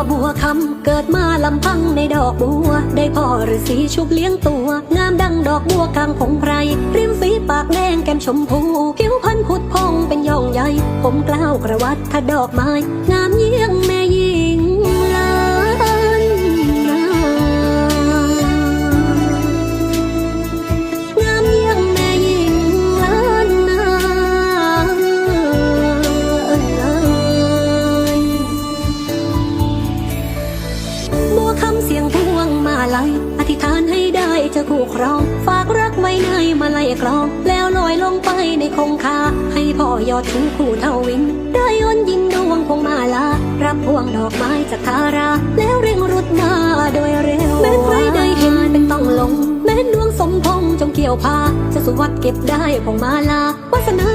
ำว่าบัวคำเกิดมาลำพังในดอกบัว ได้พ่อฤาษีชุบเลี้ยงตัว งามดังดอกบัวกลางผงไพรริมฝีปากแดงแก้มชมพูคิ้วพันพุดพองเป็นย่องใหญ่ ผมกล้าวกระวัดถ้าดอกไม้ งามเยี่ยง มาลัยอธิษฐานให้ได้จะคู่ครอง ฝากรักไว้ในมาลัยกลอง แล้วลอยลงไปในคงคา ให้พ่อยอดถึงคู่เท่าวิน ได้ยนยินดวงพวงมาลา รับพวงดอกไม้จากทารา แล้วเร่งรุดมาโดยเร็ว แม้ใครได้เห็นเป็นต้องลง แม้ดวงสมพงจงเกี่ยวพา จะสุวัดเก็บได้พวงมาลาวาสนา